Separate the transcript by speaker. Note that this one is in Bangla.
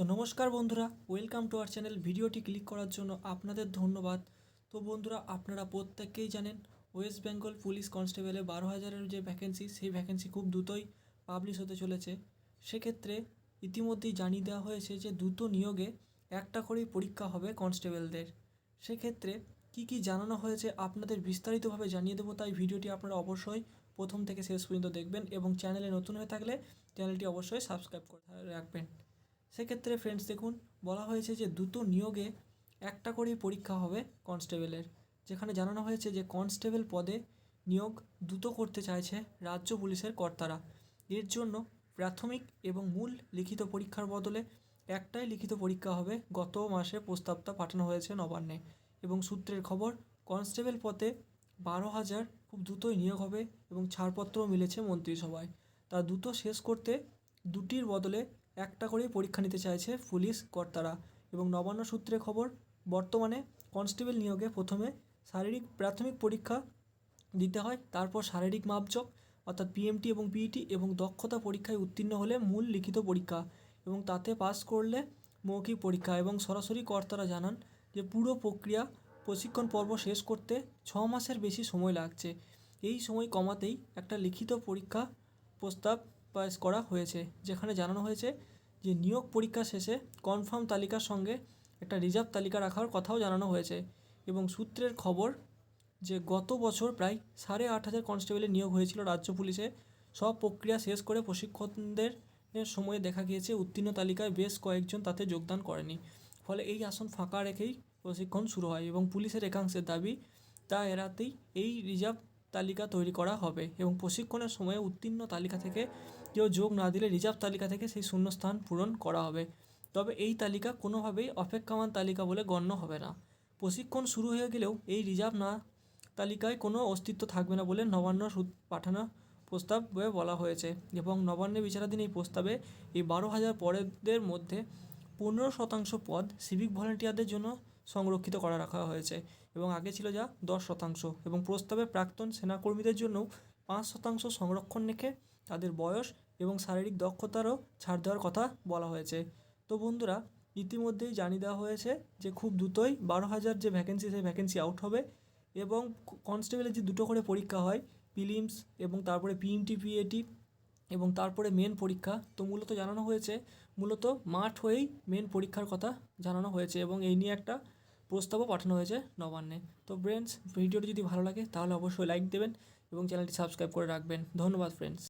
Speaker 1: তো নমস্কার বন্ধুরা ওয়েলকাম টু আওয়ার চ্যানেল ভিডিওটি ক্লিক করার জন্য আপনাদের ধন্যবাদ। তো বন্ধুরা, আপনারা প্রত্যেককেই জানেন ওয়েস্ট বেঙ্গল পুলিশ কনস্টেবলে বারো হাজারের যে ভ্যাকেন্সি সেই ভ্যাকেন্সি খুব দ্রুতই পাবলিশ হতে চলেছে। সেক্ষেত্রে ইতিমধ্যেই জানিয়ে দেওয়া হয়েছে যে দ্রুত নিয়োগে একটা করেই পরীক্ষা হবে কনস্টেবলদের সেক্ষেত্রে কী কী জানানো হয়েছে আপনাদের বিস্তারিতভাবে জানিয়ে দেবো, তাই ভিডিওটি আপনারা অবশ্যই প্রথম থেকে শেষ পর্যন্ত দেখবেন এবং চ্যানেলে নতুন হয়ে থাকলে চ্যানেলটি অবশ্যই সাবস্ক্রাইব করে রাখবেন। সেক্ষেত্রে ফ্রেন্ডস দেখুন, বলা হয়েছে যে দ্রুত নিয়োগে একটা করেই পরীক্ষা হবে কনস্টেবলের যেখানে জানানো হয়েছে যে কনস্টেবল পদে নিয়োগ দ্রুত করতে চাইছে রাজ্য পুলিশের কর্তারা। এর জন্য প্রাথমিক এবং মূল লিখিত পরীক্ষার বদলে একটাই লিখিত পরীক্ষা হবে গত মাসে প্রস্তাবটা পাঠানো হয়েছে নবান্নে। এবং সূত্রের খবর কনস্টেবল পদে বারো হাজার খুব দ্রুতই নিয়োগ হবে এবং ছাড়পত্রও মিলেছে মন্ত্রিসভায়। তা দ্রুত শেষ করতে দুটির বদলে একটা করেই পরীক্ষা নিতে চাইছে পুলিশ কর্তারা এবং নবান্ন সূত্রে খবর, বর্তমানে কনস্টেবল নিয়োগে প্রথমে শারীরিক প্রাথমিক পরীক্ষা দিতে হয়, তারপর শারীরিক মাপজোক অর্থাৎ পিএমটি এবং পিইটি এবং দক্ষতা পরীক্ষায় উত্তীর্ণ হলে মূল লিখিত পরীক্ষা এবং তাতে পাস করলে মৌখিক পরীক্ষা এবং সরাসরি কর্তারা জানান যে পুরো প্রক্রিয়া প্রশিক্ষণ পর্ব শেষ করতে ছ মাসের বেশি সময় লাগছে। এই সময় কমাতেই একটা লিখিত পরীক্ষা প্রস্তাব পাস করা হয়েছে, যেখানে জানানো হয়েছে যে নিয়োগ পরীক্ষা শেষে কনফার্ম তালিকার সঙ্গে একটা রিজার্ভ তালিকা রাখার কথাও জানানো হয়েছে এবং সূত্রের খবর যে গত বছর প্রায় সাড়ে আট হাজার কনস্টেবলের নিয়োগ হয়েছিল রাজ্য পুলিশে। সব প্রক্রিয়া শেষ করে প্রশিক্ষণদের সময়ে দেখা গিয়েছে উত্তীর্ণ তালিকায় বেশ কয়েকজন তাতে যোগদান করেনি। ফলে এই আসন ফাঁকা রেখেই প্রশিক্ষণ শুরু হয় এবং পুলিশের একাংশের দাবি, তা এড়াতেই এই রিজার্ভ তালিকা তৈরি করা হবে এবং প্রশিক্ষণের সময়ে উত্তীর্ণ তালিকা থেকে কেউ যোগ না দিলে রিজার্ভ তালিকা থেকে সেই শূন্যস্থান পূরণ করা হবে। তবে এই তালিকা কোনোভাবেই অপেক্ষমান তালিকা বলে গণ্য হবে না। প্রশিক্ষণ শুরু হয়ে গেলেও এই রিজার্ভ না তালিকায় কোনো অস্তিত্ব থাকবে না বলে নবান্ন পাঠানো প্রস্তাবে বলা হয়েছে এবং নবান্নে বিচারাধীন এই প্রস্তাবে এই বারো হাজার পদেরদের মধ্যে পনেরো শতাংশ পদ সিভিক ভলেন্টিয়ারদের জন্য সংরক্ষিত করা রাখা হয়েছে এবং আগে ছিল যা দশ শতাংশ এবং প্রস্তাবে প্রাক্তন সেনাকর্মীদের জন্যও পাঁচ শতাংশ সংরক্ষণ রেখে তাদের বয়স এবং শারীরিক দক্ষতারও ছাড় দেওয়ার কথা বলা হয়েছে। তো বন্ধুরা, ইতিমধ্যেই জানিয়ে দেওয়া হয়েছে যে খুব দ্রুতই বারো হাজার যে ভ্যাকেন্সি সেই ভ্যাকেন্সি আউট হবে এবং কনস্টেবলের যে দুটো করে পরীক্ষা হয় প্রিলিমস এবং তারপরে পিএমটি পিএটি এবং তারপরে মেন পরীক্ষা তো মূলত জানানো হয়েছে, মূলত মাঠ হয়েই মেন পরীক্ষার কথা জানানো হয়েছে এবং এই নিয়ে একটা প্রস্তাবও পাঠানো হয়েছে নবান্নে। তো ফ্রেন্ডস ভিডিওটি যদি ভালো লাগে তাহলে অবশ্যই লাইক দেবেন এবং চ্যানেলটি সাবস্ক্রাইব করে রাখবেন। ধন্যবাদ ফ্রেন্ডস